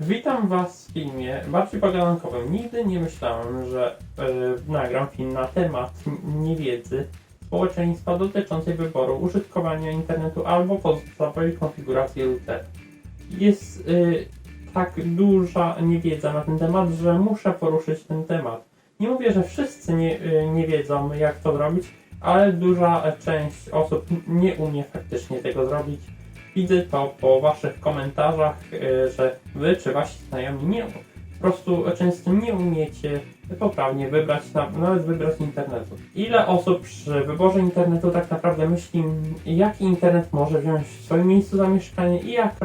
Witam Was w filmie bardziej pogadankowym. Nigdy nie myślałem, że e, nagram film na temat niewiedzy społeczeństwa dotyczącej wyboru użytkowania internetu albo podstawowej konfiguracji router. Jest e, tak duża niewiedza na ten temat, że muszę poruszyć ten temat. Nie mówię, że wszyscy nie, e, nie wiedzą jak to zrobić, ale duża część osób nie umie faktycznie tego zrobić. Widzę to po waszych komentarzach, e, że wy czy wasi znajomi nie, po prostu często nie umiecie poprawnie wybrać, na, nawet wybrać internetu. Ile osób przy wyborze internetu tak naprawdę myśli, jaki internet może wziąć w swoim miejscu zamieszkania i jak,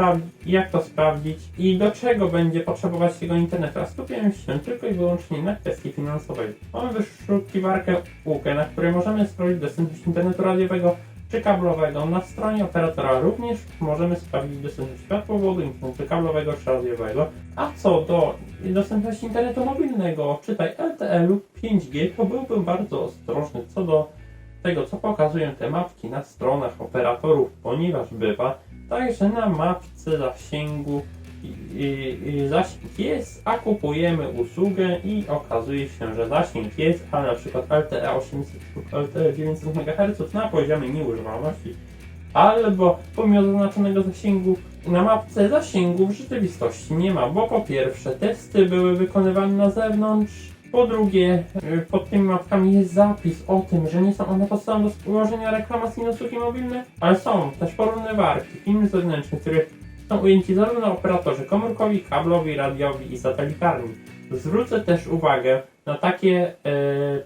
jak to sprawdzić i do czego będzie potrzebować tego internetu, a skupiałem się tylko i wyłącznie na kwestii finansowej. Mamy wyszukiwarkę UKE, na której możemy sprawdzić dostępność internetu radiowego czy kablowego. Na stronie operatora również możemy sprawdzić dostępność światłowodu, internetu kablowego czy radiowego. A co do dostępności internetu mobilnego, czytaj LTE lub 5G, to byłbym bardzo ostrożny co do tego, co pokazują te mapki na stronach operatorów, ponieważ bywa tak, że na mapce zasięgu zasięg jest, a kupujemy usługę i okazuje się, że zasięg jest, a na przykład LTE 800 lub LTE 900 MHz na poziomie nieużywalności, albo pomimo zaznaczonego zasięgu na mapce zasięgu w rzeczywistości nie ma, bo po pierwsze testy były wykonywane na zewnątrz, po drugie y, pod tymi mapkami jest zapis o tym, że nie są one podstawą do ułożenia reklamacji na usługi mobilne, ale są też porównywarki, filmy zewnętrzne, które są ujęci zarówno operatorzy komórkowi, kablowi, radiowi i satelitarni. Zwrócę też uwagę na takie e,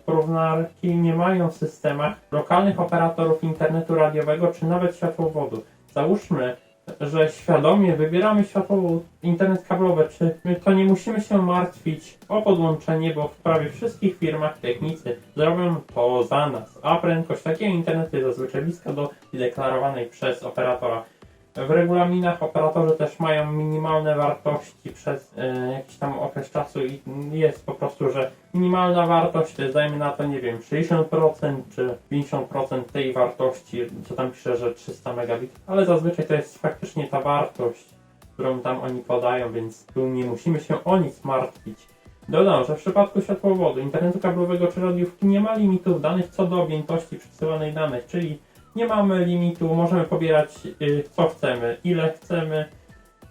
porównywarki nie mają w systemach lokalnych operatorów internetu radiowego czy nawet światłowodu. Załóżmy, że świadomie wybieramy światłowód, internet kablowy, czy my to nie musimy się martwić o podłączenie, bo w prawie wszystkich firmach technicy zrobią to za nas, a prędkość takiego internetu jest zazwyczaj bliska do deklarowanej przez operatora. W regulaminach operatorzy też mają minimalne wartości przez e, jakiś tam okres czasu i jest po prostu, że minimalna wartość to jest dajmy na to, nie wiem, 60% czy 50% tej wartości, co tam pisze, że 300 megabit, ale zazwyczaj to jest faktycznie ta wartość, którą tam oni podają, więc tu nie musimy się o nic martwić. Dodam, że w przypadku światłowodu, internetu kablowego czy radiówki nie ma limitów danych co do objętości przesyłanej danych, czyli nie mamy limitu, możemy pobierać y, co chcemy, ile chcemy.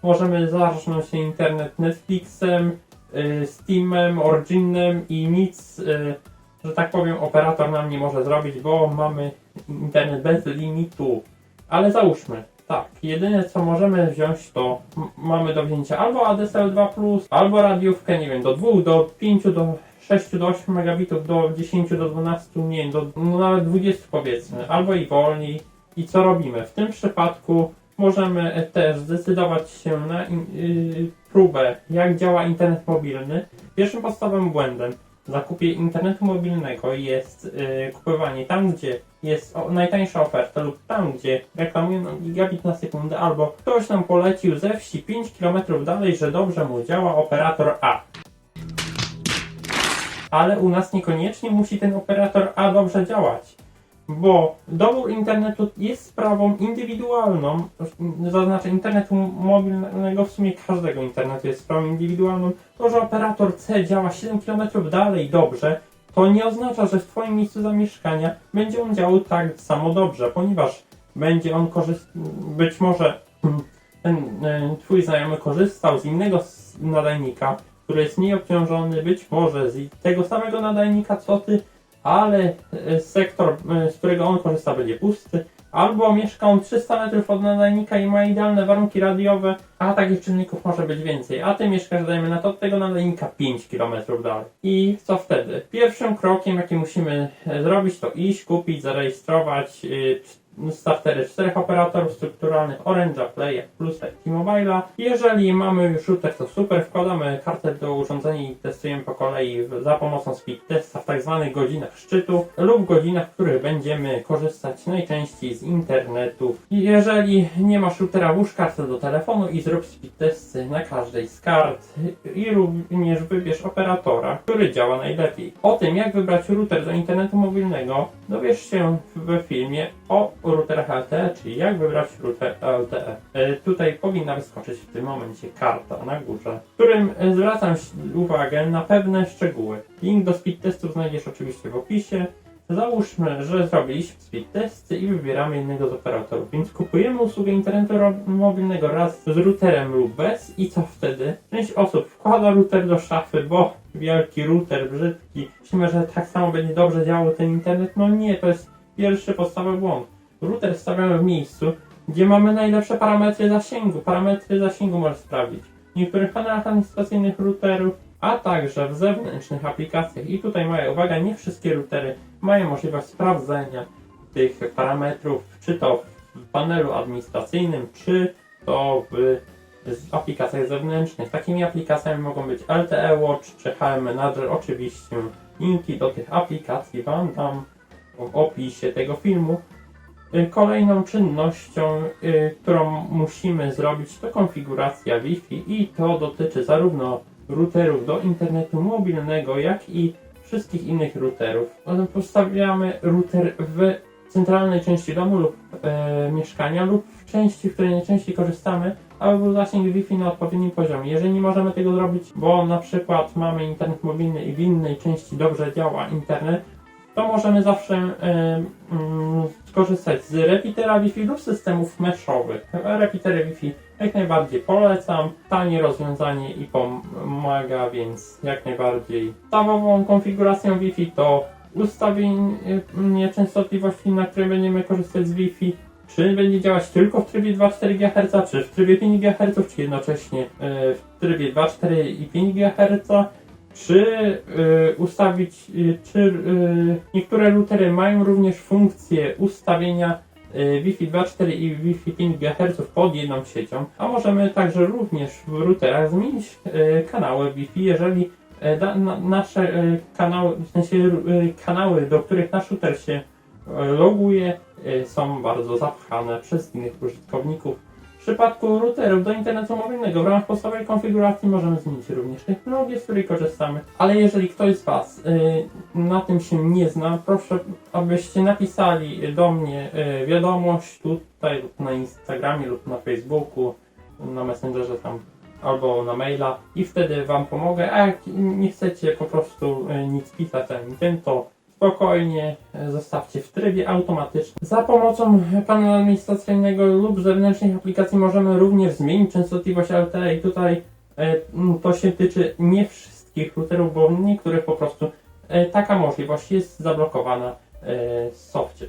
Możemy zarżnąć się internet Netflixem, y, Steamem, Originem i nic, y, że tak powiem, operator nam nie może zrobić, bo mamy internet bez limitu. Ale załóżmy, tak, jedyne co możemy wziąć to mamy do wzięcia albo ADSL 2+, albo radiówkę, nie wiem, do 2, do 5, do 6 do 8 megabitów, do 10 do 12, nie do no nawet 20 powiedzmy, albo i wolniej. I co robimy? W tym przypadku możemy też zdecydować się na in, yy, próbę, jak działa internet mobilny. Pierwszym podstawowym błędem w zakupie internetu mobilnego jest yy, kupowanie tam, gdzie jest o, najtańsza oferta lub tam, gdzie reklamują gigabit na sekundę, albo ktoś nam polecił ze wsi 5 km dalej, że dobrze mu działa operator A ale u nas niekoniecznie musi ten operator A dobrze działać, bo dobór internetu jest sprawą indywidualną, zaznaczę internetu mobilnego, w sumie każdego internetu jest sprawą indywidualną. To, że operator C działa 7 km dalej dobrze, to nie oznacza, że w Twoim miejscu zamieszkania będzie on działał tak samo dobrze, ponieważ będzie on korzystał, być może ten e, Twój znajomy korzystał z innego nadajnika, który jest mniej obciążony, być może z tego samego nadajnika co ty, ale e, sektor, e, z którego on korzysta, będzie pusty. Albo mieszka on 300 metrów od nadajnika i ma idealne warunki radiowe, a takich czynników może być więcej. A ty mieszkasz, dajmy na to, od tego nadajnika 5 km dalej. I co wtedy? Pierwszym krokiem, jaki musimy e, zrobić, to iść, kupić, zarejestrować y, startery czterech operatorów strukturalnych Orange'a, Playa plus T-Mobile'a. Jeżeli mamy już router, to super, wkładamy kartę do urządzenia i testujemy po kolei za pomocą speed testa w tak zwanych godzinach szczytu lub godzinach, w których będziemy korzystać najczęściej z internetu. I Jeżeli nie masz routera, włóż kartę do telefonu i zrób speed testy na każdej z kart i również wybierz operatora, który działa najlepiej. O tym, jak wybrać router do internetu mobilnego, dowiesz się w filmie o routerach LTE, czyli jak wybrać router LTE. E, Tutaj powinna wyskoczyć w tym momencie karta na górze, w którym e, zwracam uwagę na pewne szczegóły. Link do speed testów znajdziesz oczywiście w opisie. Załóżmy, że zrobiliśmy speed testy i wybieramy jednego z operatorów, więc kupujemy usługę internetu mobilnego raz z routerem lub bez i co wtedy? Część osób wkłada router do szafy, bo wielki router, brzydki, myślimy, że tak samo będzie dobrze działał ten internet. No nie, to jest pierwszy podstawowy błąd. Router stawiamy w miejscu, gdzie mamy najlepsze parametry zasięgu. Parametry zasięgu możesz sprawdzić. W niektórych panelach administracyjnych routerów, a także w zewnętrznych aplikacjach. I tutaj moja uwaga, nie wszystkie routery mają możliwość sprawdzenia tych parametrów, czy to w panelu administracyjnym, czy to w aplikacjach zewnętrznych. Takimi aplikacjami mogą być LTE Watch czy HM Manager. Oczywiście linki do tych aplikacji Wam dam w opisie tego filmu. Y, Kolejną czynnością, y, którą musimy zrobić, to konfiguracja Wi-Fi i to dotyczy zarówno routerów do internetu mobilnego, jak i wszystkich innych routerów. Potem Postawiamy router w centralnej części domu lub e, mieszkania lub w części, w której najczęściej korzystamy, aby był zasięg Wi-Fi na odpowiednim poziomie. Jeżeli nie możemy tego zrobić, bo na przykład mamy internet mobilny i w innej części dobrze działa internet, to możemy zawsze mm, skorzystać z repeatera Wi-Fi lub systemów meszowych. Repeatery Wi-Fi jak najbardziej polecam. Tanie rozwiązanie i pomaga, więc jak najbardziej. Podstawową konfiguracją Wi-Fi to ustawienie częstotliwości, na której będziemy korzystać z Wi-Fi. Czy będzie działać tylko w trybie 2,4 GHz, czy w trybie 5 GHz, czy jednocześnie e, w trybie 2,4 i 5 GHz czy y, ustawić, y, czy y, niektóre routery mają również funkcję ustawienia y, Wi-Fi 2.4 i Wi-Fi 5 GHz pod jedną siecią, a możemy także również w routerach zmienić y, kanały Wi-Fi, jeżeli y, na, nasze y, kanały, w sensie y, kanały, do których nasz router się y, loguje, y, są bardzo zapchane przez innych użytkowników. W przypadku routerów do internetu mobilnego w ramach podstawowej konfiguracji możemy zmienić również technologię, z której korzystamy, ale jeżeli ktoś z Was y, na tym się nie zna, proszę abyście napisali do mnie y, wiadomość tutaj lub na Instagramie lub na Facebooku, na Messengerze tam albo na maila i wtedy Wam pomogę, a jak nie chcecie po prostu y, nic pisać ani tym, to spokojnie e, zostawcie w trybie automatycznym. Za pomocą panelu administracyjnego lub zewnętrznych aplikacji możemy również zmienić częstotliwość LTE i tutaj e, to się tyczy nie wszystkich routerów, bo niektórych po prostu e, taka możliwość jest zablokowana w softie.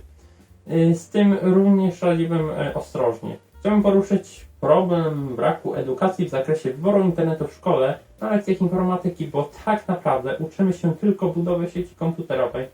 Z tym również radziłbym ostrożnie. Chciałbym poruszyć problem braku edukacji w zakresie wyboru internetu w szkole na lekcjach informatyki, bo tak naprawdę uczymy się tylko budowy sieci komputerowej,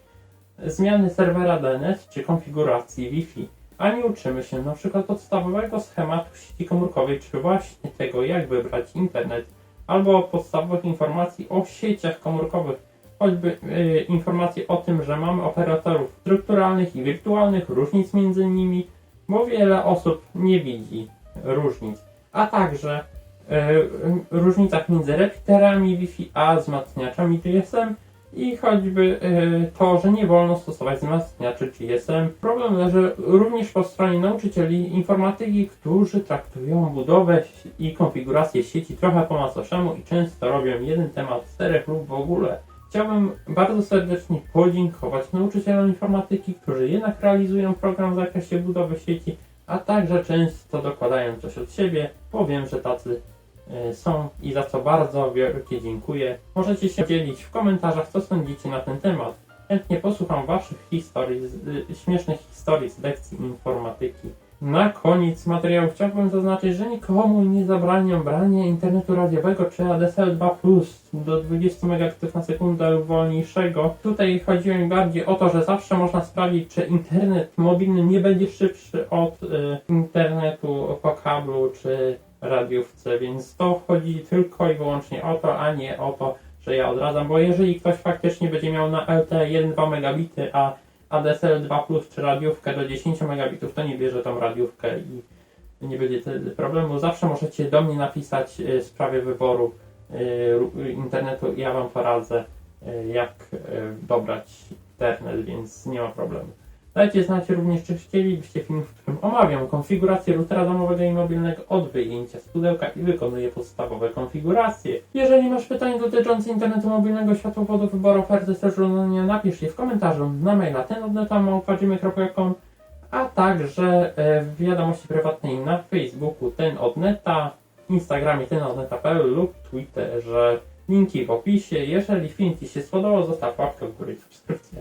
zmiany serwera DNS czy konfiguracji Wi-Fi, a nie uczymy się przykład podstawowego schematu sieci komórkowej, czy właśnie tego, jak wybrać internet, albo podstawowych informacji o sieciach komórkowych, choćby yy, informacje o tym, że mamy operatorów strukturalnych i wirtualnych, różnic między nimi, bo wiele osób nie widzi różnic, a także yy, różnicach między repeaterami Wi-Fi a wzmacniaczami GSM i choćby yy, to, że nie wolno stosować wzmacniaczy GSM. Problem leży również po stronie nauczycieli informatyki, którzy traktują budowę i konfigurację sieci trochę po macoszemu i często robią jeden temat czterech lub w ogóle. Chciałbym bardzo serdecznie podziękować nauczycielom informatyki, którzy jednak realizują program w zakresie budowy sieci, a także często dokładają coś od siebie, bo wiem, że tacy e, są i za co bardzo wielkie dziękuję. Możecie się dzielić w komentarzach, co sądzicie na ten temat. Chętnie posłucham Waszych historii, z, y, śmiesznych historii z lekcji informatyki. Na koniec materiału chciałbym zaznaczyć, że nikomu nie zabraniam brania internetu radiowego czy ADSL 2+, do 20 Mbit na sekundę wolniejszego. Tutaj chodziło mi bardziej o to, że zawsze można sprawdzić, czy internet mobilny nie będzie szybszy od y, internetu po kablu czy radiówce, więc to chodzi tylko i wyłącznie o to, a nie o to, że ja odradzam, bo jeżeli ktoś faktycznie będzie miał na LTE 1-2 megabity, a ADSL 2 Plus czy radiówkę do 10 megabitów, to nie bierze tą radiówkę i nie będzie wtedy problemu. Zawsze możecie do mnie napisać y, w sprawie wyboru y, internetu i ja Wam poradzę, y, jak dobrać internet, więc nie ma problemu. Dajcie znać również, czy chcielibyście film, w którym omawiam konfigurację routera domowego i mobilnego od wyjęcia z pudełka i wykonuję podstawowe konfiguracje. Jeżeli masz pytania dotyczące internetu mobilnego, światłowodu, wyboru oferty, urządzenia, napisz je w komentarzu na maila tenodneta.com a także e, w wiadomości prywatnej na Facebooku ten od neta, Instagramie ten lub Twitterze. Linki w opisie. Jeżeli film Ci się spodobał, zostaw łapkę w górę i subskrypcję.